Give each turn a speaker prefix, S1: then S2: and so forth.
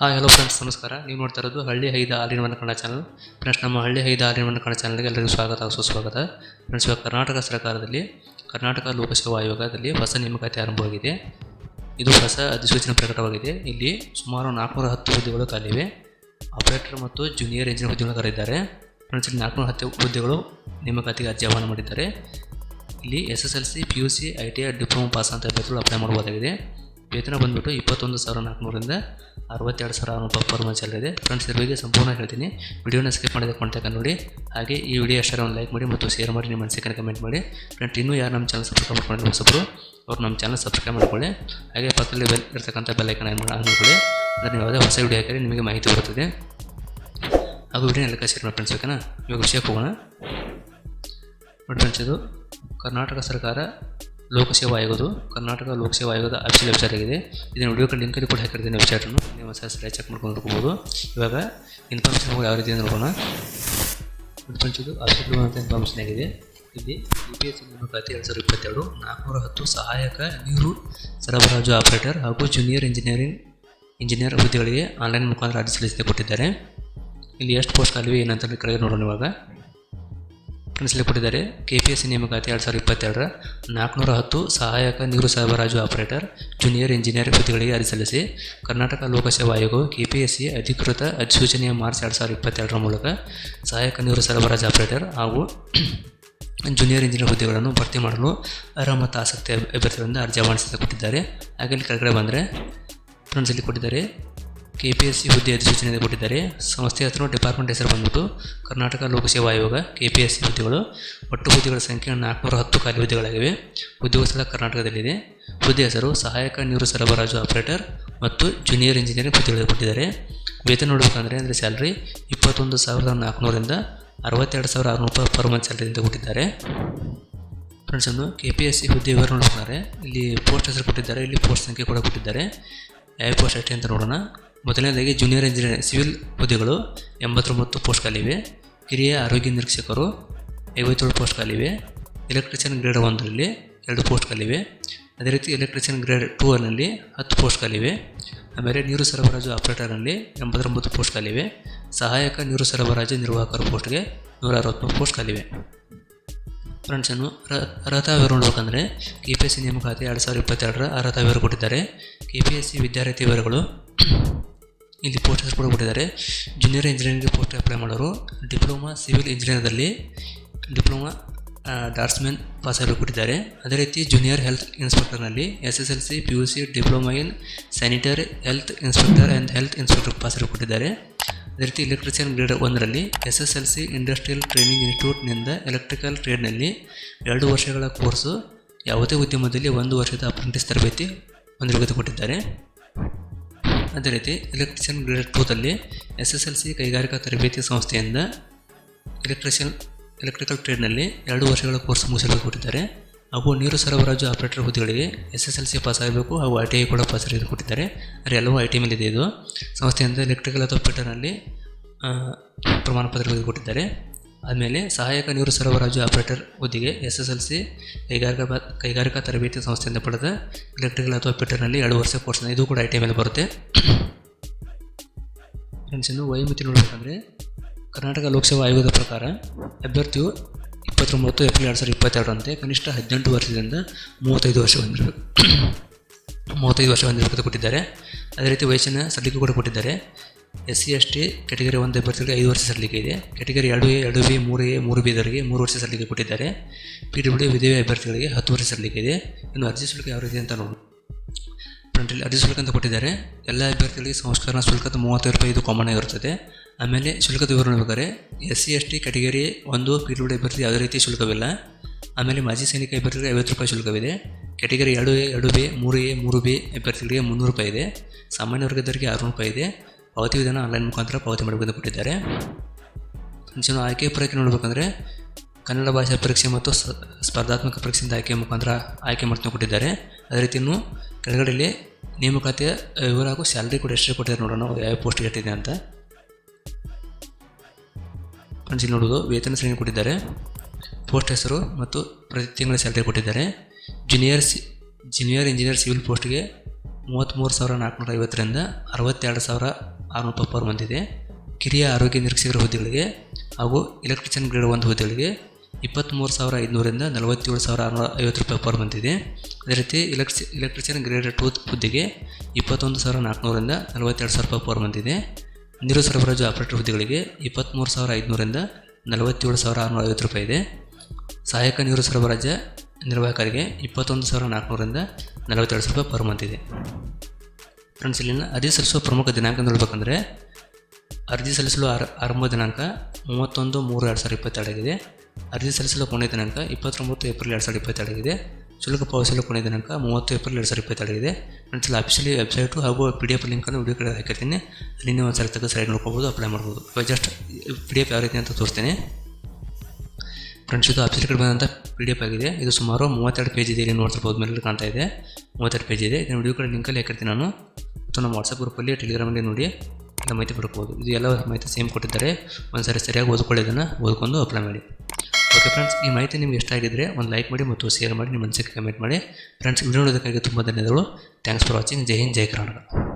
S1: Hi hello friends ನಮಸ್ಕಾರ. ನೀವು ನೋಡ್ತಾ ಇರೋದು ಹಳ್ಳಿ ಐದು ಹಾಲಿನ ಮನೆ ಕನ್ನಡ ಚಾನಲ್ ಫ್ರೆಂಡ್ಸ್ ನಮ್ಮ ಹಳ್ಳಿ ಐದ ಹಾಲಿನ ಮನೆ ಕನ್ನಡ ಚಾನಲ್ಗೆ ಎಲ್ಲರಿಗೂ ಸ್ವಾಗತ, ಸುಸ್ವಾಗತ. ಫ್ರೆಂಡ್ಸ್ ಇವಾಗ ಕರ್ನಾಟಕ ಸರ್ಕಾರದಲ್ಲಿ, ಕರ್ನಾಟಕ ಲೋಕಸೇವಾ ಆಯೋಗದಲ್ಲಿ ಹೊಸ ನೇಮಕಾತಿ ಆರಂಭವಾಗಿದೆ. ಇದು ಹೊಸ ಅಧಿಸೂಚನೆ ಪ್ರಕಟವಾಗಿದೆ. ಇಲ್ಲಿ ಸುಮಾರು ನಾಲ್ಕುನೂರ ಹತ್ತು ಹುದ್ದೆಗಳು ಖಾಲಿವೆ ಆಪರೇಟರ್ ಮತ್ತು ಜೂನಿಯರ್ ಇಂಜಿನಿಯರ್ ಹುದ್ದೆಗಳು ಕರೆದಿದ್ದಾರೆ. ಫ್ರೆಂಡ್ಸ್ ಇಲ್ಲಿ ನಾಲ್ಕುನೂರ ಹತ್ತು ಹುದ್ದೆಗಳು ನೇಮಕಾತಿಗೆ ಅರ್ಜಿ ಆಹ್ವಾನ ಮಾಡಿದ್ದಾರೆ. ಇಲ್ಲಿ S S L C P U C I T I diploma pass ಅಂತ ಅಭ್ಯರ್ಥಿಗಳು ಅಪ್ಲೈ ಮಾಡ್ಬೋದಾಗಿದೆ ವೇತನ ಬಂದುಬಿಟ್ಟು ಇಪ್ಪತ್ತೊಂದು ಸಾವಿರ ನಾಲ್ಕುನೂರಿಂದ ಅರವತ್ತೆರಡು ಸಾವಿರ ಆರುನೂರು ಪರ್ ಮಂತ್ ಇದೆ ಫ್ರೆಂಡ್ಸ್ ಇದ್ರ ಬಗ್ಗೆ ಸಂಪೂರ್ಣ ಹೇಳ್ತೀನಿ. ವಿಡಿಯೋನ ಸ್ಕಿಪ್ ಮಾಡಿದ ಕೊಂಟಕ ನೋಡಿ. ಹಾಗೆ ಈ ವಿಡಿಯೋ ಅಷ್ಟರ ಒಂದು ಲೈಕ್ ಮಾಡಿ ಮತ್ತು ಶೇರ್ ಮಾಡಿ, ನಿಮ್ಮ ಮನಸ್ಸಿಗೆ ಕಮೆಂಟ್ ಮಾಡಿ. ಫ್ರೆಂಡ್ ಇನ್ನೂ ಯಾರು ನಮ್ಮ ಚಾನಲ್ ಸಬ್ಸ್ಕ್ರೈಬ್ ಮಾಡ್ಕೊಂಡು ಹೊಸಬ್ರು ಅವ್ರು ನಮ್ಮ ಚಾನಲ್ ಸಬ್ಸ್ಕ್ರೈಬ್ ಮಾಡ್ಕೊಳ್ಳಿ. ಹಾಗೆ ಪಕ್ಕದಲ್ಲಿ ಬೆಲ್ ಇರ್ತಕ್ಕಂಥ ಬೆಲ್ಲೈಕನ್ ಆನ್ ಮಾಡ್ಕೊಳ್ಳಿ. ಅಂದರೆ ನೀವು ಯಾವುದೇ ಹೊಸ ವಿಡಿಯೋ ಹಾಕಿದ್ರೆ ನಿಮಗೆ ಮಾಹಿತಿ ಬರುತ್ತದೆ. ಹಾಗೂ ವಿಡಿಯೋ ಎಲ್ಲ ಶೇರ್ ಮಾಡಿ ಫ್ರೆಂಡ್ಸ್ ಓಕೆನಾ ಇವಾಗ ವಿಷಯಕ್ಕೆ ಹೋಗೋಣ. ನೋಡಿ ಫ್ರೆಂಡ್ಸ್ ಇದು ಕರ್ನಾಟಕ ಸರ್ಕಾರ ಲೋಕಸೇವಾ ಆಯೋಗದು ಕರ್ನಾಟಕ ಲೋಕಸೇವಾ ಆಯೋಗದ ಅಫಿಷಿಯಲ್ ವೆಬ್ಸೈಟ್ ಆಗಿದೆ. ಇದನ್ನು ವಿಡಿಯೋ ಲಿಂಕಲ್ಲಿ ಕೂಡ ಹಾಕಿರ್ತೀನಿ ವೆಬ್ಸೈಟನ್ನು ನೀವು ಸಹ ಸರಿಯಾಗಿ ಚೆಕ್ ಮಾಡ್ಕೊಂಡು ನೋಡ್ಕೋಬೋದು. ಇವಾಗ ಇನ್ಫಾರ್ಮೇಷನ್ ಯಾವ ರೀತಿ ನೋಡೋಣ. ಇದು ಅಫಿಷಿಯಲ್ ಅಂತ ಇನ್ಫಾರ್ಮೇಷನ್ ಆಗಿದೆ. ಇಲ್ಲಿ ಯು ಪಿ ಎಸ್ ನೇಮಕಾತಿ ಎರಡು ಸಾವಿರದ ಇಪ್ಪತ್ತೆರಡು. ನಾಲ್ಕುನೂರ ಹತ್ತು ಸಹಾಯಕ ನೀರು ಸರಬರಾಜು ಆಪರೇಟರ್ ಹಾಗೂ ಜೂನಿಯರ್ ಇಂಜಿನಿಯರಿಂಗ್ ಇಂಜಿನಿಯರ್ ಹುದ್ದೆಗಳಿಗೆ ಆನ್ಲೈನ್ ಮುಖಾಂತರ ಅರ್ಜಿ ಸಲ್ಲಿಸಿದೆ ಕೊಟ್ಟಿದ್ದಾರೆ. ಇಲ್ಲಿ ಎಷ್ಟು ಪೋಸ್ಟ್ ಆಗಿವೆ ಏನಂತ ಕೆಳಗೆ ನೋಡೋಣ ಇವಾಗ. ಫ್ರೆಂಡ್ಸ್ ಇಲ್ಲಿ ಕೊಟ್ಟಿದ್ದಾರೆ ಕೆ ಪಿ ಎಸ್ ಸಿ ನೇಮಕಾತಿ ಎರಡು ಸಾವಿರದ ಇಪ್ಪತ್ತೆರಡರ ನಾಲ್ಕುನೂರ ಹತ್ತು ಸಹಾಯಕ ನೀರು ಸರಬರಾಜು ಆಪರೇಟರ್ ಜೂನಿಯರ್ ಇಂಜಿನಿಯರ್ ಹುದ್ದೆಗಳಿಗೆ ಅರ್ಜಿ ಸಲ್ಲಿಸಿ. ಕರ್ನಾಟಕ ಲೋಕಸೇವಾ ಆಯೋಗವು ಕೆ ಪಿ ಎಸ್ ಸಿ ಅಧಿಕೃತ ಅಧಿಸೂಚನೆಯ ಮಾರ್ಚ್ ಎರಡು ಸಾವಿರದ ಇಪ್ಪತ್ತೆರಡರ ಮೂಲಕ ಸಹಾಯಕ ನೀರು ಸರಬರಾಜು ಆಪರೇಟರ್ ಹಾಗೂ ಜೂನಿಯರ್ ಇಂಜಿನಿಯರ್ ಹುದ್ದೆಗಳನ್ನು ಭರ್ತಿ ಮಾಡಲು ಅರ್ಹ ಮತ್ತು ಆಸಕ್ತಿ ಅಭ್ಯರ್ಥಿಗಳಿಂದ ಅರ್ಜಿ ಆಹ್ವಾನಿಸಿದ ಕೊಟ್ಟಿದ್ದಾರೆ ಹಾಗೆ ಇಲ್ಲಿ ಕೆಳಗಡೆ ಬಂದರೆ ಫ್ರೆಂಡ್ಸ್ ಇಲ್ಲಿ ಕೊಟ್ಟಿದ್ದಾರೆ. ಕೆ ಪಿ ಎಸ್ ಸಿ ಹುದ್ದೆ ಅಧಿಸೂಚನೆ ಕೊಟ್ಟಿದ್ದಾರೆ. ಸಂಸ್ಥೆ ಹೆಸರು ಡಿಪಾರ್ಟ್ಮೆಂಟ್ ಹೆಸರು ಬಂದ್ಬಿಟ್ಟು ಕರ್ನಾಟಕ ಲೋಕಸೇವಾ ಆಯೋಗ ಕೆ ಪಿ ಎಸ್ ಸಿ ಹುದ್ದೆಗಳು, ಒಟ್ಟು ಹುದ್ದೆಗಳ ಸಂಖ್ಯೆ ನಾಲ್ಕುನೂರ ಹತ್ತು ಖಾಲಿ ಹುದ್ದೆಗಳಾಗಿವೆ. ಉದ್ಯೋಗ ಸ್ಥಳ ಕರ್ನಾಟಕದಲ್ಲಿದೆ. ಹುದ್ದೆ ಹೆಸರು ಸಹಾಯಕ ನೀರು ಸರಬರಾಜು ಆಪರೇಟರ್ ಮತ್ತು ಜೂನಿಯರ್ ಇಂಜಿನಿಯರಿಂಗ್ ಹುದ್ದೆಗಳು ಕೊಟ್ಟಿದ್ದಾರೆ. ವೇತನ ನೋಡಬೇಕಂದ್ರೆ ಅಂದರೆ ಸ್ಯಾಲ್ರಿ ಇಪ್ಪತ್ತೊಂದು ಸಾವಿರದ ನಾಲ್ಕುನೂರಿಂದ ಅರವತ್ತೆರಡು ಸಾವಿರ ಆರುನೂರು ರೂಪಾಯಿ ಪರ್ ಮಂತ್ ಸ್ಯಾಲ್ರಿ ಅಂತ ಕೊಟ್ಟಿದ್ದಾರೆ. ಫ್ರೆಂಡ್ಸ್ ಒಂದು ಕೆ ಪಿ ಎಸ್ ಸಿ ಹುದ್ದೆ ವಿವರ ನೋಡ್ತಾರೆ ಇಲ್ಲಿ ಪೋಸ್ಟ್ ಹೆಸರು ಕೊಟ್ಟಿದ್ದಾರೆ. ಇಲ್ಲಿ ಪೋಸ್ಟ್ ಸಂಖ್ಯೆ ಕೂಡ ಕೊಟ್ಟಿದ್ದಾರೆ. ಯಾವ ಪೋಸ್ಟ್ ಅಷ್ಟೇ ಅಂತ ನೋಡೋಣ. ಮೊದಲನೇದಾಗಿ ಜೂನಿಯರ್ ಇಂಜಿನಿಯರ್ ಸಿವಿಲ್ ಹುದ್ದೆಗಳು ಎಂಬತ್ತೊಂಬತ್ತು ಪೋಸ್ಟ್ ಖಾಲಿವೆ ಹಿರಿಯ ಆರೋಗ್ಯ ನಿರೀಕ್ಷಕರು ಐವತ್ತೇಳು ಪೋಸ್ಟ್ ಖಾಲಿವೆ ಎಲೆಕ್ಟ್ರಿಷಿಯನ್ ಗ್ರೇಡ್ ಒಂದರಲ್ಲಿ ಎರಡು ಪೋಸ್ಟ್ ಖಾಲಿವೆ ಅದೇ ರೀತಿ ಎಲೆಕ್ಟ್ರಿಷಿಯನ್ ಗ್ರೇಡ್ ಟೂ ಅಲ್ಲಿ ಹತ್ತು ಪೋಸ್ಟ್ ಖಾಲಿವೆ ಆಮೇಲೆ ನೀರು ಸರಬರಾಜು ಆಪರೇಟರ್ನಲ್ಲಿ ಎಂಬತ್ತೊಂಬತ್ತು ಪೋಸ್ಟ್ ಖಾಲಿವೆ ಸಹಾಯಕ ನೀರು ಸರಬರಾಜು ನಿರ್ವಾಹಕರ ಪೋಸ್ಟ್ಗೆ ನೂರ ಅರವತ್ತ್ಮೂರು ಪೋಸ್ಟ್ ಖಾಲಿವೆ ಫ್ರೆಂಡ್ಸನ್ನು ಅರ್ಹತಾ ವಿವರ ನೋಡ್ಬೇಕಂದ್ರೆ ಕೆ ಪಿ ಎಸ್ ಸಿ ನೇಮಕಾತಿ ಎರಡು ಸಾವಿರದ ಇಪ್ಪತ್ತೆರಡರ ಅರ್ಹತಾ ವಿವರ ಕೊಟ್ಟಿದ್ದಾರೆ. ಕೆ ಪಿ ಎಸ್ ಸಿ ವಿದ್ಯಾರ್ಥಿ ವಿವರಗಳು ಇಲ್ಲಿ ಪೋಸ್ಟ್ ಹೆಸರು ಕೂಡ ಕೊಟ್ಟಿದ್ದಾರೆ. ಜೂನಿಯರ್ ಇಂಜಿನಿಯರಿಂಗ್ ಪೋಸ್ಟ್ ಅಪ್ಲೈ ಮಾಡೋರು. ಡಿಪ್ಲೊಮಾ ಸಿವಿಲ್ ಇಂಜಿನಿಯರ್ದಲ್ಲಿ ಡಿಪ್ಲೊಮಾ ಪಾಸ್ ಆಗಲು ಕೊಟ್ಟಿದ್ದಾರೆ. ಅದೇ ರೀತಿ junior health ಇನ್ಸ್ಪೆಕ್ಟರ್ನಲ್ಲಿ S S L C P U C diploma in sanitary health inspector and health inspector pass ಆಗಲು ಕೊಟ್ಟಿದ್ದಾರೆ. ಅದೇ ರೀತಿ ಎಲೆಕ್ಟ್ರಿಷಿಯನ್ ಗ್ರೇಡ್ ಒಂದರಲ್ಲಿ S S L C industrial training ಇನ್ಸ್ಟಿಟ್ಯೂಟ್ನಿಂದ electrical ಟ್ರೇಡ್ನಲ್ಲಿ ಎರಡು ವರ್ಷಗಳ ಕೋರ್ಸು ಯಾವುದೇ ಉದ್ಯಮದಲ್ಲಿ ಒಂದು ವರ್ಷದ ಅಪ್ರೆಂಟಿಸ್ ತರಬೇತಿ ಹೊಂದಿರುವುದು ಕೊಟ್ಟಿದ್ದಾರೆ. ಅದೇ ರೀತಿ ಎಲೆಕ್ಟ್ರಿಷಿಯನ್ ಗ್ರೇಡ್ ಟೂದಲ್ಲಿ ಎಸ್ ಎಸ್ ಎಲ್ ಸಿ ಕೈಗಾರಿಕಾ ತರಬೇತಿ ಸಂಸ್ಥೆಯಿಂದ ಎಲೆಕ್ಟ್ರಿಷಿಯನ್ ಎಲೆಕ್ಟ್ರಿಕಲ್ ಟ್ರೇಡ್ನಲ್ಲಿ ಎರಡು ವರ್ಷಗಳ ಕೋರ್ಸ್ ಮುಗಿಸಲು ಕೊಟ್ಟಿದ್ದಾರೆ. ಹಾಗೂ ನೀರು ಸರಬರಾಜು ಆಪರೇಟರ್ ಹುದ್ದೆಗಳಿಗೆ S S L C pass ಆಗಬೇಕು ಹಾಗೂ ಐ ಟಿ ಐ ಕೂಡ ಪಾಸ್ ಆಗಿದ್ದು ಕೊಟ್ಟಿದ್ದಾರೆ. ಆದರೆ ಎಲ್ಲವೂ ಐ ಟಿ ಮೇಲಿದೆ ಇದು. ಸಂಸ್ಥೆಯಿಂದ ಎಲೆಕ್ಟ್ರಿಕಲ್ ಅಥವಾ ಫಿಟರ್ನಲ್ಲಿ ಪ್ರಮಾಣ ಪತ್ರಗಳು ಕೊಟ್ಟಿದ್ದಾರೆ. ಆದಮೇಲೆ ಸಹಾಯಕ ನೀರು ಸರಬರಾಜು ಆಪರೇಟರ್ ಹುದ್ದೆಗೆ ಎಸ್ ಎಸ್ ಎಲ್ ಸಿ ಕೈಗಾರಿಕಾ ಕೈಗಾರಿಕಾ ತರಬೇತಿ ಸಂಸ್ಥೆಯಿಂದ ಪಡೆದ ಎಲೆಕ್ಟ್ರಿಕಲ್ ಅಥವಾ ಪಿಟರ್ನಲ್ಲಿ ಎರಡು ವರ್ಷ ಕೋರ್ಸ್ ಇದು ಕೂಡ ಐ ಟಿ ಮೇಲೆ ಬರುತ್ತೆ. ಫ್ರೆಂಡ್ಸ್ ಇನ್ನು ವಯೋಮಿತಿ ನೋಡಬೇಕಂದ್ರೆ ಕರ್ನಾಟಕ ಲೋಕಸೇವಾ ಆಯೋಗದ ಪ್ರಕಾರ ಅಭ್ಯರ್ಥಿಯು ಇಪ್ಪತ್ತೊಂಬತ್ತು ಏಪ್ರಿಲ್ ಎರಡು ಸಾವಿರದ ಇಪ್ಪತ್ತೆರಡರಂತೆ ಕನಿಷ್ಠ ಹದಿನೆಂಟು ವರ್ಷದಿಂದ ಮೂವತ್ತೈದು ವರ್ಷ ಹೊಂದಿರಬೇಕು ಮೂವತ್ತೈದು ವರ್ಷ ಹೊಂದಿರಬೇಕು ಕೊಟ್ಟಿದ್ದಾರೆ. ಅದೇ ರೀತಿ ವಯಸ್ಸಿನ ಸಲ್ಲಿಕೆ ಕೂಡ ಕೊಟ್ಟಿದ್ದಾರೆ. S C S T category ಒಂದು ಅಭ್ಯರ್ಥಿಗಳಿಗೆ ಐದು ವರ್ಷ ಸಲ್ಲಿಕೆ ಇದೆ. ಕೆಟಗರಿ ಎರಡು ಎ ಎರಡು ಬಿ ಮೂರು ಎ ಮೂರು ಬಿ ಇದರಿಗೆ ಮೂರು ವರ್ಷ ಸಲ್ಲಿಕೆ ಕೊಟ್ಟಿದ್ದಾರೆ. ಪಿ ಡಬ್ಲ್ಯೂ ವಿಧವೆ ಅಭ್ಯರ್ಥಿಗಳಿಗೆ ಹತ್ತು ವರ್ಷ ಸಲ್ಲಿಕೆ ಇದೆ. ಇನ್ನು ಅರ್ಜಿ ಶುಲ್ಕ ಯಾವ ರೀತಿ ಅಂತ ನೋಡಿ ಫ್ರಂಟಲ್ಲಿ ಅರ್ಜಿ ಶುಲ್ಕ ಅಂತ ಕೊಟ್ಟಿದ್ದಾರೆ. ಎಲ್ಲ ಅಭ್ಯರ್ಥಿಗಳಿಗೆ ಸಂಸ್ಕರಣ ಶುಲ್ಕದ ಮೂವತ್ತೈದು ರೂಪಾಯಿ ಇದು ಕಾಮನ್ ಆಗಿರುತ್ತದೆ. ಆಮೇಲೆ ಶುಲ್ಕದ ವಿವರಣೆ ಬೇಕಾದ್ರೆ S C S T category ಒಂದು ಪಿ ಡಬ್ಲ್ಯೂ ಅಭ್ಯರ್ಥಿ ಯಾವುದೇ ರೀತಿ ಶುಲ್ಕವಿಲ್ಲ. ಆಮೇಲೆ ಮಾಜಿ ಸೈನಿಕ ಅಭ್ಯರ್ಥಿಗಳಿಗೆ ಐವತ್ತು ರೂಪಾಯಿ ಶುಲ್ಕವಿದೆ. ಕೆಟಗರಿ ಎರಡು ಎ ಎರಡು ಬಿ ಮೂರು ಎ ಮೂರು ಬಿ ಅಭ್ಯರ್ಥಿಗಳಿಗೆ ಮುನ್ನೂರು ರೂಪಾಯಿ ಇದೆ. ಸಾಮಾನ್ಯ ವರ್ಗದವರಿಗೆ ಆರುನೂರು ರೂಪಾಯಿ ಇದೆ. ಪಾವತಿ ವಿಧಾನ ಆನ್ಲೈನ್ ಮುಖಾಂತರ ಪಾವತಿ ಮಾಡಬೇಕಂತ ಕೊಟ್ಟಿದ್ದಾರೆ. ಜನ ಆಯ್ಕೆ ಪರೀಕ್ಷೆ ನೋಡಬೇಕಂದ್ರೆ ಕನ್ನಡ ಭಾಷಾ ಪರೀಕ್ಷೆ ಮತ್ತು ಸ್ಪರ್ಧಾತ್ಮಕ ಪರೀಕ್ಷೆಯಿಂದ ಆಯ್ಕೆ ಮುಖಾಂತರ ಆಯ್ಕೆ ಮಾಡ್ಕೊಂಡು ಕೊಟ್ಟಿದ್ದಾರೆ. ಅದೇ ರೀತಿ ಇನ್ನು ಕೆಳಗಡೆಯಲ್ಲಿ ನೇಮಕಾತಿಯ ವಿವರ ಹಾಗೂ ಸ್ಯಾಲ್ರಿ ಕೂಡ ಎಷ್ಟು ಕೊಟ್ಟಿದ್ದಾರೆ ನೋಡೋಣ ಯಾವ ಪೋಸ್ಟ್ ಕಟ್ಟಿದೆ ಅಂತ. ಇಲ್ಲಿ ನೋಡೋದು ವೇತನ ಶ್ರೇಣಿ ಕೊಟ್ಟಿದ್ದಾರೆ. ಪೋಸ್ಟ್ ಹೆಸರು ಮತ್ತು ಪ್ರತಿ ತಿಂಗಳ ಸ್ಯಾಲ್ರಿ ಕೊಟ್ಟಿದ್ದಾರೆ. Junior C junior engineer civil ಪೋಸ್ಟ್ಗೆ ಮೂವತ್ತ್ಮೂರು ಸಾವಿರ ನಾಲ್ಕುನೂರ ಐವತ್ತರಿಂದ ಅರವತ್ತೆರಡು ಸಾವಿರ ಆರುನೂರ ತೊಂಬತ್ತಾರು ಬಂದಿದೆ ಕಿರಿಯ ಆರೋಗ್ಯ ನಿರೀಕ್ಷಕರ ಹುದ್ದೆಗಳಿಗೆ ಹಾಗೂ ಎಲೆಕ್ಟ್ರಿಷಿಯನ್ ಗ್ರೇಡ್ ಒಂದು ಹುದ್ದೆಗಳಿಗೆ ಇಪ್ಪತ್ತ್ಮೂರು ಸಾವಿರ ಐದುನೂರಿಂದ ನಲವತ್ತೇಳು ಸಾವಿರ ಆರುನೂರ ಐವತ್ತು ರೂಪಾಯಿ ಪರ್ ಬಂದಿದೆ ಅದೇ ರೀತಿ ಎಲೆಕ್ಟ್ರಿ ಎಲೆಕ್ಟ್ರಿಷಿಯನ್ ಗ್ರೇಡ್ ಟೂ ಹುದ್ದೆಗೆ ಇಪ್ಪತ್ತೊಂದು ಸಾವಿರ ನಾಲ್ಕುನೂರಿಂದ ನಲವತ್ತೆರಡು ಸಾವಿರ ರೂಪಾಯಿ ಪರ್ ಬಂದಿದೆ ನೀರು ಸರಬರಾಜು ಆಪರೇಟರ್ ಹುದ್ದೆಗಳಿಗೆ ಇಪ್ಪತ್ತ್ಮೂರು ಸಾವಿರ ಐದುನೂರಿಂದ ನಲವತ್ತೇಳು ಸಾವಿರ ಆರುನೂರ ಐವತ್ತು ರೂಪಾಯಿ ಇದೆ. ಸಹಾಯಕ ನೀರು ಸರಬರಾಜು ನಿರ್ವಾಹಕರಿಗೆ ಇಪ್ಪತ್ತೊಂದು ಸಾವಿರ ನಾಲ್ಕುನೂರಿಂದ ನಲವತ್ತೆರಡು ಸಾವಿರ ರೂಪಾಯಿ ಪರ್ ಮಂತ್ ಇದೆ. ಫ್ರೆಂಡ್ಸ್ ಇಲ್ಲಿನ ಅರ್ಜಿ ಸಲ್ಲಿಸುವ ಪ್ರಮುಖ ದಿನಾಂಕ ಅಂತ ಹೇಳ್ಬೇಕಂದ್ರೆ, ಅರ್ಜಿ ಸಲ್ಲಿಸಲು ಆರ, ಆರಂಭ ದಿನಾಂಕ ಮೂವತ್ತೊಂದು ಮೂರು ಎರಡು ಸಾವಿರದ ಇಪ್ಪತ್ತೆರಡಾಗಿದೆ ಅರ್ಜಿ ಸಲ್ಲಿಸಲು ಕೊನೆ ದಿನಾಂಕ ಇಪ್ಪತ್ತೊಂಬತ್ತು ಏಪ್ರಿಲ್ ಎರಡು ಸಾವಿರದ ಇಪ್ಪತ್ತೆರಡಾಗಿದೆ ಶುಲ್ಕ ಪಾವತಿಸಲು ಕೊನೆ ದಿನಾಂಕ ಮೂವತ್ತು ಏಪ್ರಿಲ್ ಎರಡು ಸಾವಿರದ ಇಪ್ಪತ್ತೆರಡಾಗಿದೆ ಫ್ರೆಂಡ್ಸ್ ಇಲ್ಲಿ ಅಫಿಷಿಯಲಿ ವೆಬ್ಸೈಟು ಹಾಗೂ ಪಿ ಡಿ ಎಫ್ ಲಿಂಕನ್ನು ವಿಡಿಯೋ ಕಡೆ ಹಾಕಿರ್ತೀನಿ. ಅಲ್ಲಿ ನೀವು ಒಂದು ಸಲ ತೆಗೆದು ಸೈಡ್ ನೋಡ್ಕೋಬೋದು ಅಪ್ಲೈ ಮಾಡ್ಬೋದು. ಇವಾಗ ಜಸ್ಟ್ ಪಿ ಡಿ ಎಫ್ ಯಾವ ರೀತಿ ಅಂತ ತೋರಿಸ್ತೀನಿ. ಫ್ರೆಂಡ್ಸ್ ಇದು ಆಫೀಸ್ ಕಡೆ ಬಂದಂಥ ಪಿ ಡಿ ಎಫ್ ಆಗಿದೆ. ಇದು ಸುಮಾರು ಮೂವತ್ತೆರಡು ಪೇಜ್ ಇದೆ, ಇಲ್ಲಿ ನೋಡ್ತಿರ್ಬೋದು ಮೇಲೆ ಕಾಣ್ತಾ ಇದೆ. ಮೂವತ್ತೆರಡು ಪೇಜ್ ಇದೆ. ಇದನ್ನು ವಿಡಿಯೋ ಕಡೆ ಲಿಂಕಲ್ಲಿ ಹಾಕಿರ್ತೀನಿ ನಾನು. ಮತ್ತು ನಮ್ಮ ವಾಟ್ಸಪ್ ಗ್ರೂಪಲ್ಲಿ ಟೆಲಿಗ್ರಾಮಲ್ಲಿ ನೋಡಿ, ಎಲ್ಲ ಮಾಹಿತಿ ಪಡ್ಕೋಬೋದು ಇದು ಎಲ್ಲ ಮಾಹಿತಿ ಸೇಮ್ ಕೊಟ್ಟಿದ್ದಾರೆ. ಒಂದು ಸರಿ ಸರಿಯಾಗಿ ಓದ್ಕೊಳ್ಳಿ ಇದನ್ನು. ಓದ್ಕೊಂಡು ಅಪ್ಲೈ ಮಾಡಿ. ಓಕೆ ಫ್ರೆಂಡ್ಸ್ ಈ ಮಾಹಿತಿ ನಿಮ್ಗೆ ಇಷ್ಟ ಆಗಿದ್ರೆ ಒಂದು ಲೈಕ್ ಮಾಡಿ ಮತ್ತು ಶೇರ್ ಮಾಡಿ, ನಿಮ್ಮ ಮನಸ್ಸಿಗೆ ಕಮೆಂಟ್ ಮಾಡಿ. ಫ್ರೆಂಡ್ಸ್ ವಿಡಿಯೋ ನೋಡೋದಕ್ಕಾಗಿ ತುಂಬ ಧನ್ಯವಾದಗಳು. ಥ್ಯಾಂಕ್ಸ್ ಫಾರ್ ವಾಚಿಂಗ್ ಜೈ ಹಿಂದ್, ಜೈ ಕರ್ನಾಟಕ.